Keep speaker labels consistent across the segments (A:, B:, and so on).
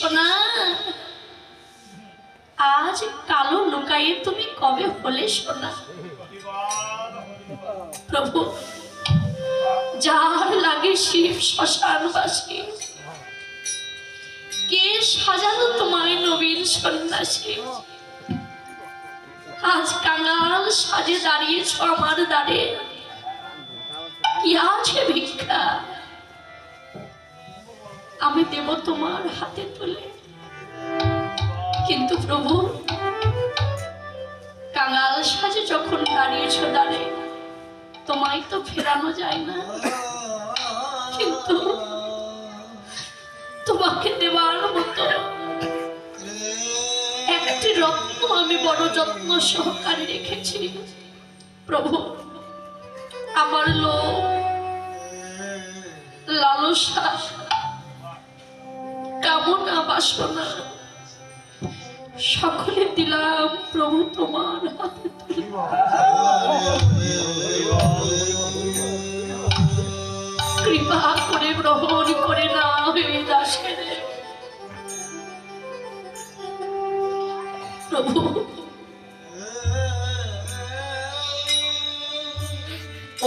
A: সোনা। আজ কালো লুকায়ে তুমি কবে হলে সোনা? প্রভু, যার লাগে শিব শ্মশানবাসী কে সাজালো তোমায় নবীন সন্ন্যাসী? আজ কাঙাল সাজে দাঁড়িয়েছ আমার দ্বারে। কি আছে ভিক্ষা? আমি দেব তোমার হাতে তুলে। কিন্তু প্রভু, কাঙাল সাজে যখন দাঁড়িয়েছ দাঁড়ে তোমায় তো ফেরানো যায় না। কিন্তু তোমাকে দেওয়ার মতো একটি রত্ন আমি বড় যত্ন সহকারে রেখেছি। প্রভু, আমার লোক লালসা কামনা বাসনা সকলে দিলাম প্রভু তোমার হাতে কৃপা করে গ্রহণ করে না হয়ে দাসের। প্রভু,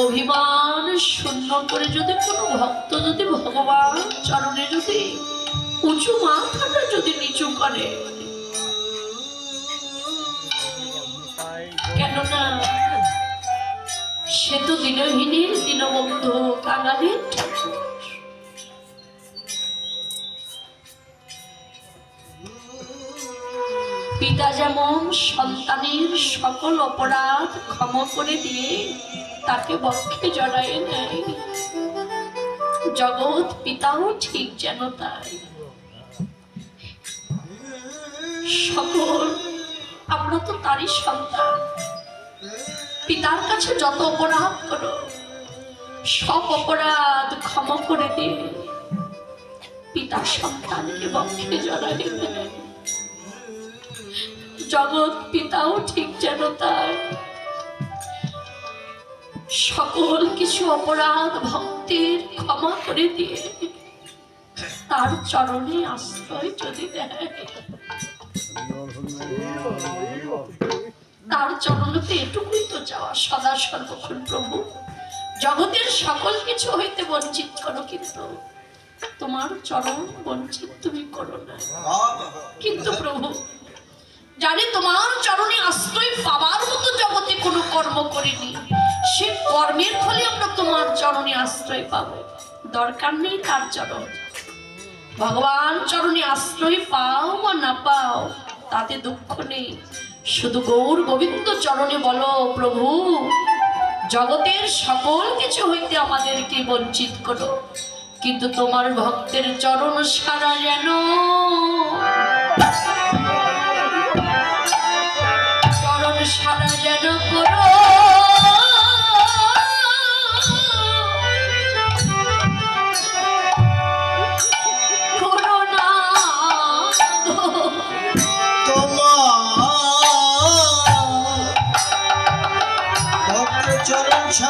A: অভিমান শূন্য করে যদি কোনো ভক্ত, যদি ভগবান চরণে যদি উঁচু মাথাটা যদি নিচু করে। কেননা, সে তো দিনহীনের দীনবন্ধু কাঙালির পিতা যেমন সন্তানের সকল অপরাধ ক্ষমা করে দিয়ে তাকে বক্ষে জড়ায় নেয়, জগৎ পিতাও ঠিক যেন তাই। সকল, আমরা তো তারই সন্তান। পিতার কাছে যত অপরাধ করো, সব অপরাধ ক্ষমা করে দিয়ে পিতা সন্তানকে বক্ষে জড়ায় নেয় জগৎ পিতাও ঠিক যেন তাই। সকল কিছু অপরাধ ভক্তের ক্ষমা করে দিয়ে তার চরণে আশ্রয় যদি দেয়। তার চরণতে এটুকুই তো চাওয়া, সদা সর্বক্ষণ প্রভু। জগতের সকল কিছু হইতে বঞ্চিত করো কিন্তু, তোমার চরণ বঞ্চিত তুমি করো না। কিন্তু প্রভু, জানি তোমার চরণে আশ্রয় পাবার মতো জগতে কোনো কর্ম করিনি। সে কর্মের ফলে আমরা তোমার চরণে আশ্রয় পাবো। দরকার নেই তার চরণ। ভগবান চরণে আশ্রয় পাও বা না পাও তাতে দুঃখ নেই। শুধু গৌর গোবিন্দ চরণে বলো, প্রভু, জগতের সকল কিছু হইতে আমাদেরকে বঞ্চিত করো। কিন্তু তোমার ভক্তের চরণ সারা যেন
B: ভক্ত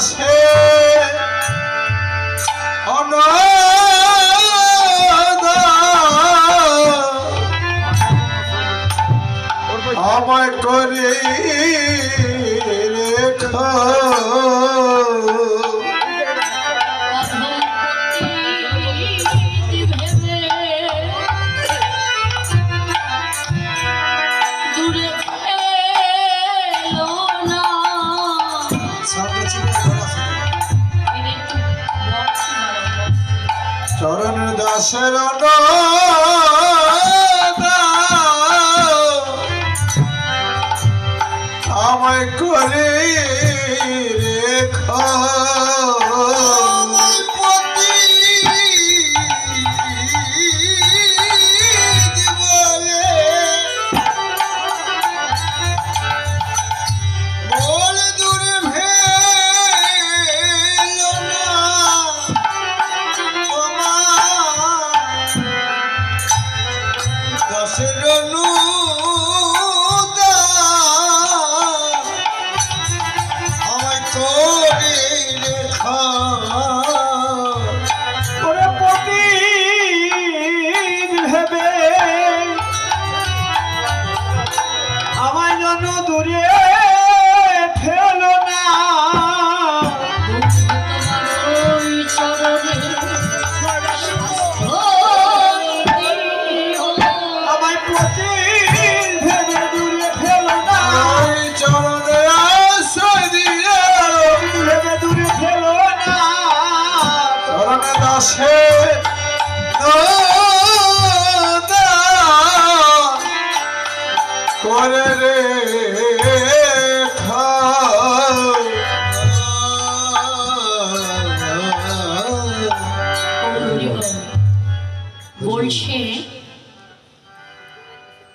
B: দাসে অনাদা আমায় করে রেখো দাসের আমায় করে রেখো। দাসে করে রে
A: বলছে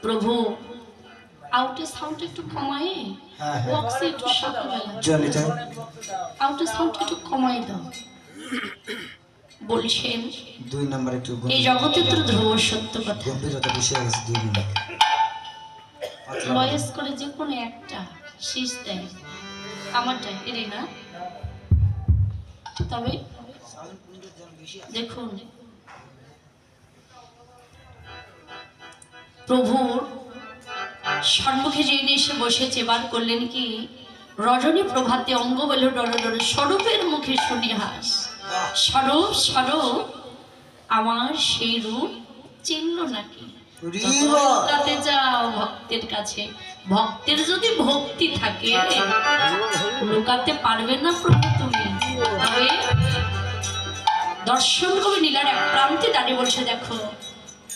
A: প্রভু আউটে সাউন্ড একটু কমায়
B: হ্যাঁ, হ্যাঁ।
A: বক্সে একটু সকালবেলা
B: জনিত
A: আউটে সাউন্ড একটু কমাই দাও। বলছেন
C: দুই নাম্বার একটু
A: এই জগতে তো ধ্রুব সত্য কথা।
C: গম্ভীরতা বেশি হয়ে গেছে দুই মিনিট
A: ভয়েস করে যে কোনো একটা শীষ দেয়। আমারটা এরে না? তবে দেখুন প্রভুর সম্মুখে যিনি এসে বসেছে বার করলেন কি রজনী প্রভাতে অঙ্গ বল ডর ডর স্বরূপের মুখে শুনি হাস স্বরূপ স্বরূপ আমার সেই রূপ চিনল নাকি? লুকাতে যাও ভক্তের কাছে ভক্তের যদি ভক্তি থাকে লুকাতে পারবে না প্রভু তুমি। তবে দর্শন কবি নীলার এক প্রান্তে দাঁড়িয়ে বলছে দেখো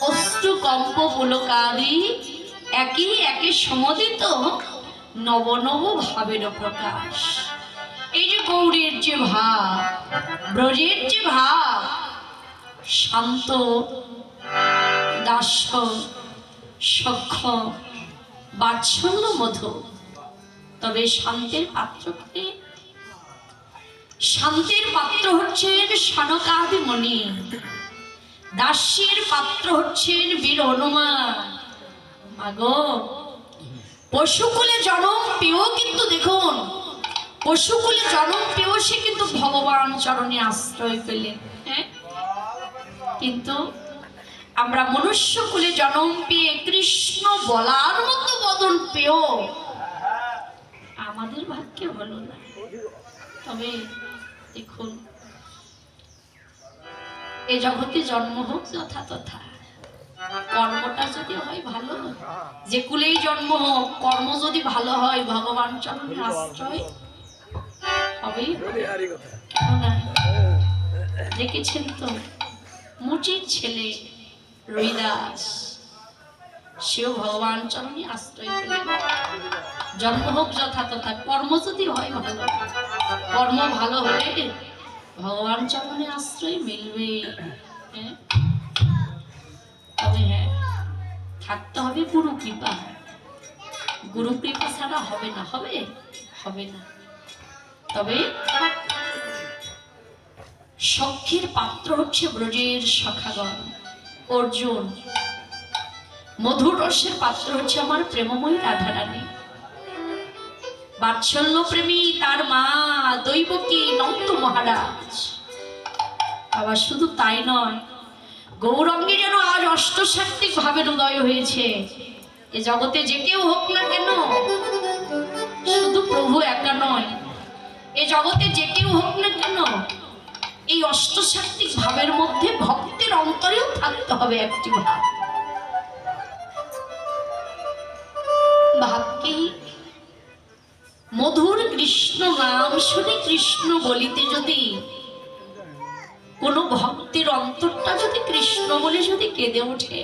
A: অশ্রু কম্প পুলকাদি একই একে সমদিত নব নব ভাবের প্রকাশ। এই যে গৌরের যে ভাব, ব্রজের যে ভাব, শান্ত, দাস, সক্ষ, বাৎসল্য, মধু, তবে শান্তির পাত্র শান্তির পাত্র হচ্ছেন সনকাদি মণি দাস্যের পাত্র হচ্ছেন বীর হনুমান। মাগো, পশুকুলে জন্ম পেয়েও কিন্তু দেখুন পশুকুলে জন্ম পেয়েও সে কিন্তু ভগবান চরণে আশ্রয় পেলেন হ্যাঁ? কিন্তু আমরা মনুষ্য কুলে জন্ম পেয়ে কৃষ্ণ বলার মতো বদন পেয়েও আমাদের ভাগ্যে হলো না। তবে দেখুন, এ জগতে জন্ম হোক যথা তথা, কর্মটা যদি হয় ভালো যে কুলেই জন্ম হোক, কর্ম যদি ভালো হয়, ভগবান চরণে আশ্রয় হবে। দেখেছেন তো মুচির ছেলে রবিদাস সেও ভগবান চরণে আশ্রয় পেলেন জন্ম হোক যথা তথা কর্ম যদি হয় ভালো কর্ম ভালো হলে ভগবান চরণে আশ্রয় মিলবে। হ্যাঁ? তবে হ্যাঁ থাকতে হবে গুরু কৃপা। গুরু কৃপা ছাড়া হবে না হবে? হবে না। তবে সখ্যের পাত্র হচ্ছে ব্রজের সখাগণ। অর্জুন, মধুর রসের পাত্র হচ্ছে আমার প্রেমময়ী রাধারানী। বাৎসল্য প্রেমী তার মা দৈবকী নন্দ মহারাজ। আবার শুধু তাই নয়, গৌরঙ্গে যেন আজ অষ্টসাত্ত্বিক ভাবে উদয় হয়েছে। এ জগতে যে কেউ হোক না কেন, শুধু প্রভু একা নয় এ জগতে যে কেউ হোক না কেন, এই অষ্টসাত্ত্বিক ভাবের মধ্যে ভক্তের অন্তরেও থাকতে হবে একটি ভাব ভাব কি মধুর কৃষ্ণ নাম শুনে কৃষ্ণ বলিতে যদি কোনো ভক্তের অন্তরটা যদি কৃষ্ণ বলে যদি কেঁদে ওঠে,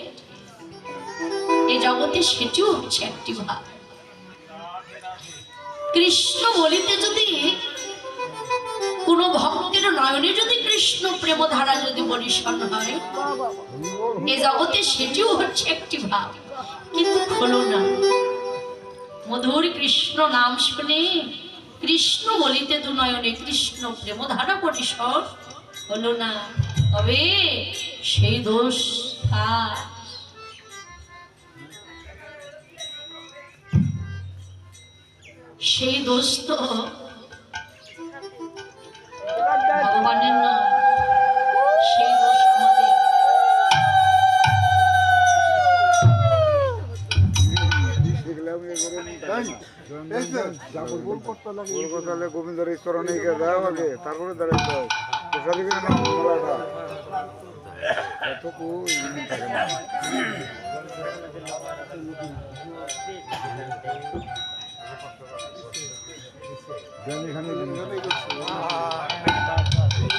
A: এ জগতে সেটিও হচ্ছে একটি ভাব। কৃষ্ণ বলিতে যদি কোনো ভক্তের নয়নে যদি কৃষ্ণ প্রেম ধারা যদি বরিশন হয়, এ জগতে সেটিও হচ্ছে একটি ভাব। কিন্তু হলো না। মধুর কৃষ্ণ নাম শুনে কৃষ্ণ বলিতে দু নয়নে কৃষ্ণ প্রেম ধারা পরিসর হলো না। তবে সেই দোষ? সেই দোষ তো ভগবানের নয় সেই দোষ আমাদের।
D: গোবিন্দর গিয়ে যাও আগে তারপরে দাঁড়াইতে হয় প্রসাদ এতটুকু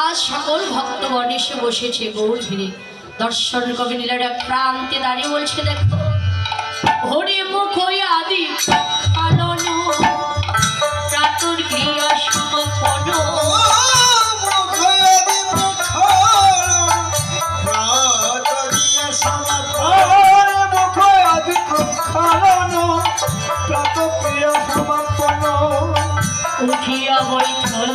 A: আজ সকল ভক্তগণ এসে বসেছে গৌর ঘিরে। দর্শন কবি নীলার প্রান্তে দাঁড়িয়ে বলছে দেখো হরে মুখ আদি আলন প্রাতর ক্রিয়া সমপন উঠিয়া বৈঠল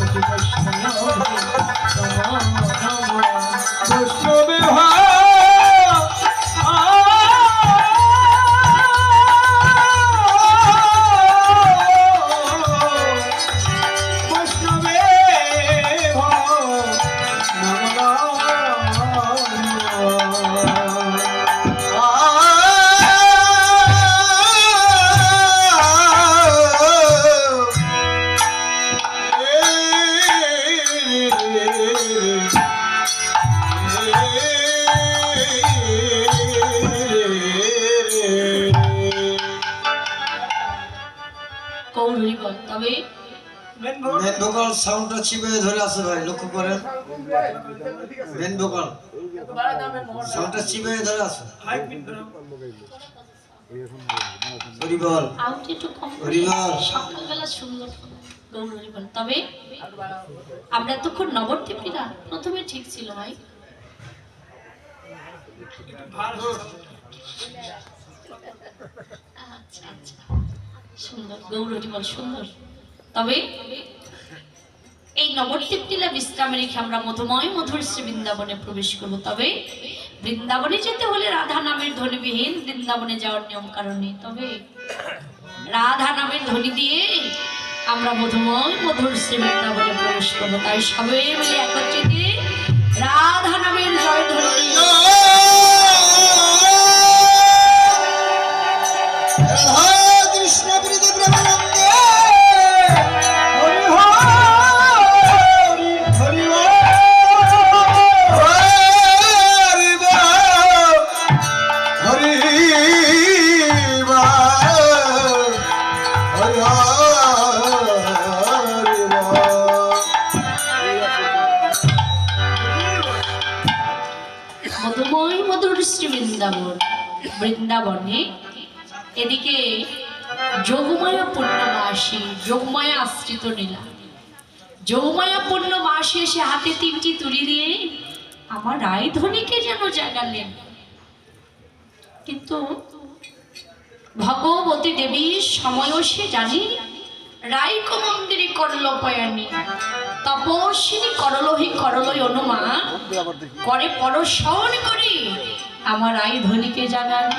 A: 这就开
B: 始了。
A: করে বল। সকালবেলা সুন্দর তবে আমরা এতক্ষণ নবদ্বীপীরা প্রথমে ঠিক ছিল, ভাই। আচ্ছা আচ্ছা। সুন্দর, গৌরী বল সুন্দর। তবে এই নবদ্বীপ টিলা বিশ্রামে রেখে আমরা মধুময় মধুর শ্রী বৃন্দাবনে প্রবেশ করব। তবে বৃন্দাবনে যেতে হলে রাধা নামের ধ্বনিবিহীন বৃন্দাবনে যাওয়ার নিয়ম কারণ তবে রাধা নামের ধ্বনি দিয়ে আমরা মধুময় মধুর শ্রী বৃন্দাবনে প্রবেশ করব। তাই সবে মিলে একত্রিত রাধা নামের জয় ধ্বনি।
C: কৃষ্ণ
A: বৃন্দাবনে। এদিকে যোগমায়া পূর্ণবাসী যোগমায়া আশ্রিত নীলা। যোগমায়া পূর্ণবাসী এসে হাতে তিনটি তুলি দিয়ে আমার রায়ধনীকে যেন জাগালেন। কিন্তু ভগবতী দেবীর সময়ও সে জানি রাইক মন্দিরে করল পয়ানি তপস্বিনী করলহি করলই অনুমা করে পরশন করি আমার আই ধনীকে জাগান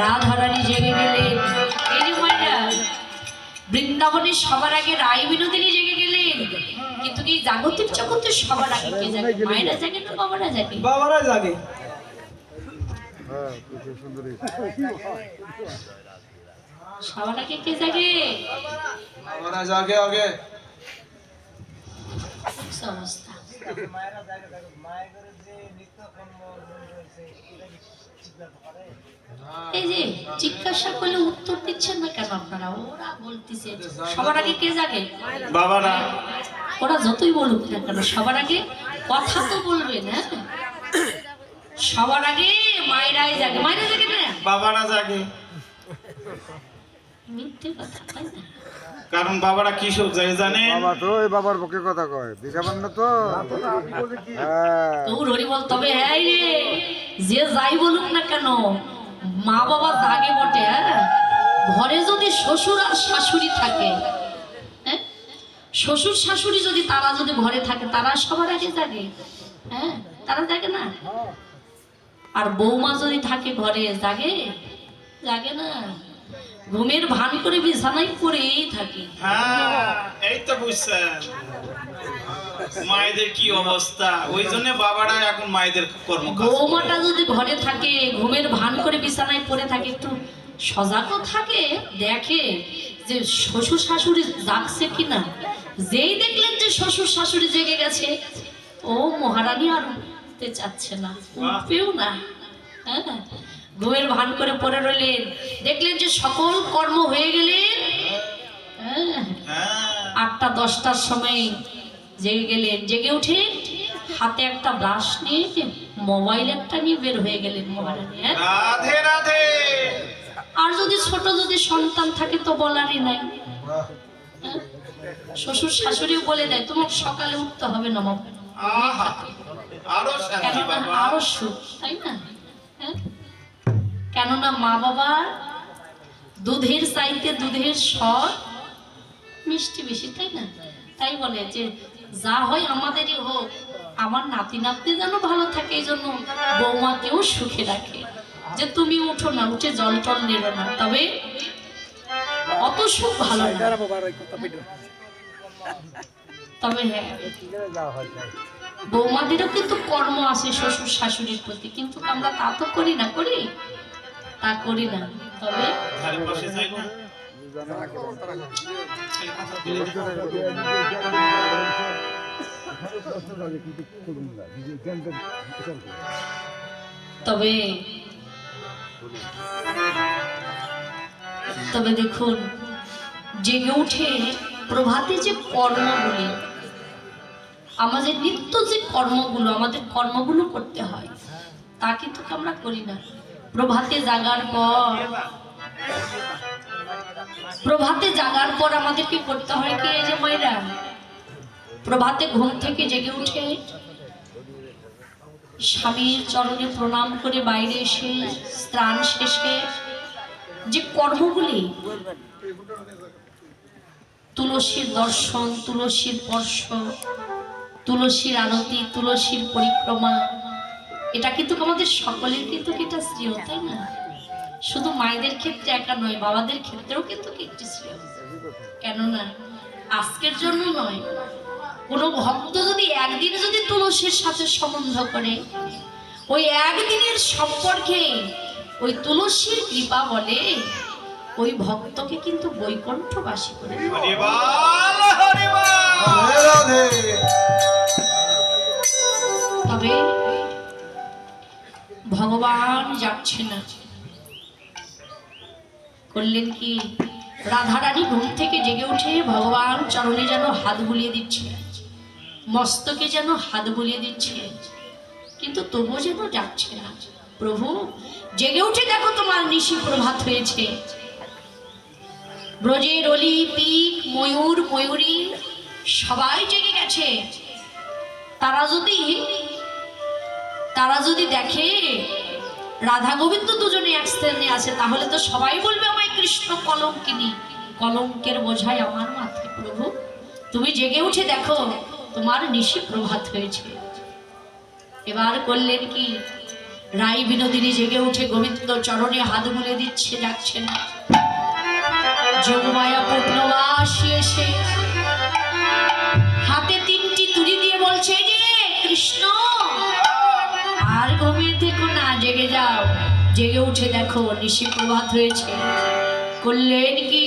A: রাধারানী জেগে গেলেন এই যে মায়েরা বৃন্দাবনে সবার আগে রায় বিনোদিনী জেগে গেলেন। কিন্তু কি জাগতিক জগতে সবার আগে কে জাগে? মায়েরা জাগে না বাবারা জাগে?
B: বাবারা জাগে।
D: হ্যাঁ খুব সুন্দরী
A: সবার আগে কে জাগে?
B: বাবারা জাগে আগে।
A: কি অবস্থা এই যে জিজ্ঞাসা করলে উত্তর দিচ্ছেন না কেন আপনারা? ওরা বলতেছে সবার আগে কে জাগে
B: বাবারা
A: ওরা যতই বলুক না কেন সবার আগে কথা তো বলবে না সবার আগে মায়েরাই জাগে। মায়েরা জাগে না?
B: বাবারা জাগে।
A: মিথ্যে কথা তাই না?
E: কারণ বাবারা কি সব যায় জানেন?
D: বাবা তো এই বাবার পক্ষে কথা কয় দিশাবান না তো? হ্যাঁ।
A: তোর হরি বল তবে হ্যাঁ রে যে যাই বলুক না কেন মা বাবা জাগে বটে হ্যাঁ? ঘরে যদি শ্বশুর আর শাশুড়ি থাকে হ্যাঁ? শ্বশুর শাশুড়ি যদি তারা যদি ঘরে থাকে তারা সবার আগে জাগে হ্যাঁ? তারা জাগে না? আর বৌমা যদি থাকে ঘরে জাগে? জাগে না? ঘুমের ভান করে বিছানায় পড়েই থাকে।
E: হ্যাঁ এই তো বুঝছেন। মায়েদের কি অবস্থা? ওই জন্য বাবারা এখন মায়েদের কর্ম
A: বৌমাটা যদি ঘরে থাকে ঘুমের ভান করে বিছানায় পড়ে থাকে একটু সজাগও থাকে দেখে যে শ্বশুর শাশুড়ি জাগছে কিনা। যেই দেখলেন যে শ্বশুর শাশুড়ি জেগে গেছে ও মহারানী আর উঠতে চাচ্ছে না উঠবেও না। হ্যাঁ ঘুমের ভান করে পড়ে রইলেন। দেখলেন যে সকল কর্ম হয়ে গেলেন হ্যাঁ
E: হ্যাঁ।
A: আটটা দশটার সময় জেগে গেলেন। জেগে উঠে হাতে একটা ব্রাশ নিয়ে মোবাইল একটা নিয়ে বের হয়ে গেলেন মহারানী হ্যাঁ? আর যদি ছোট যদি সন্তান থাকে তো বলারই নাই? শ্বশুর শাশুড়িও বলে দেয় তোমার সকালে উঠতে হবে না আরও সুখ তাই না? হ্যাঁ? কেননা মা বাবার দুধের চাইতে দুধের স্বর মিষ্টি বেশি তাই না? তাই বলে যে যা হয় আমাদেরই হোক আমার নাতি নাতনি যেন ভালো থাকে এই জন্য বৌমাকেও সুখে রাখে। যে তুমি উঠো না উঠে জল টল নেড়ো না তবে অত সুখ ভালো তবে হ্যাঁ বৌমাদেরও কিন্তু কর্ম আছে শ্বশুর শাশুড়ির প্রতি কিন্তু আমরা তা তো করি না করি? তা করি না তবে। তবে তবে দেখুন জেগে উঠে প্রভাতে যে কর্মগুলি আমাদের নিত্য যে কর্মগুলো আমাদের কর্মগুলো করতে হয় তা কিন্তু আমরা করি না প্রভাতে জাগার পর। প্রভাতে জাগার পর আমাদের কি করতে হয় কি এই যে মায়েরা? প্রভাতে ঘুম থেকে জেগে উঠে স্বামীর চরণে প্রণাম করে বাইরে এসে স্নান শেষে যে কর্মগুলি, তুলসীর দর্শন, তুলসীর স্পর্শ, তুলসীর আরতি, তুলসীর পরিক্রমা এটা কিন্তু আমাদের সকলের কিন্তু এটা শ্রেয় তাই না? শুধু মায়েদের ক্ষেত্রে একা নয় বাবাদের ক্ষেত্রেও কিন্তু কি একটি শ্রেয় কেননা আজকের জন্য নয় কোনো ভক্ত যদি একদিন যদি তুলসীর সাথে সম্বন্ধ করে ওই একদিনের সম্পর্কে ওই তুলসীর কৃপা বলে ওই ভক্তকে কিন্তু বৈকুণ্ঠবাসী করে তবে ভগবান যাচ্ছে না। করলেন কি? রাধারানী ঘুম থেকে জেগে উঠে ভগবান চরণে যেন হাত বুলিয়ে দিচ্ছে। মস্তকে যেন হাত বুলিয়ে দিচ্ছে। কিন্তু তবুও যেন যাচ্ছে না। প্রভু, জেগে উঠে দেখো তোমার নিশি প্রভাত হয়েছে। ব্রজের অলি, পিক, ময়ূর, ময়ূরী সবাই জেগে গেছে। তারা যদি তারা যদি দেখে রাধা গোবিন্দ দুজনে এক স্থানে আছে, তাহলে তো সবাই বলবে আমায় কৃষ্ণ কলঙ্কিনী। কলঙ্কের বোঝাই আমার মাথায় প্রভু। তুমি জেগে উঠে দেখো, তোমার নিশি প্রভাত হয়েছে। এবার করলেন কি? রাই বিনোদিনী জেগে উঠে গোবিন্দ চরণে হাত বুলে দিচ্ছে যাচ্ছে না যোগমায়া পূর্ণবাসী এসে। হাতে তিনটি তুলি দিয়ে বলছে, "এই যে কৃষ্ণ ঘুমিয়ে থেকো না জেগে যাও। জেগে উঠে দেখো নিশি প্রভাত হয়েছে করলেন কি?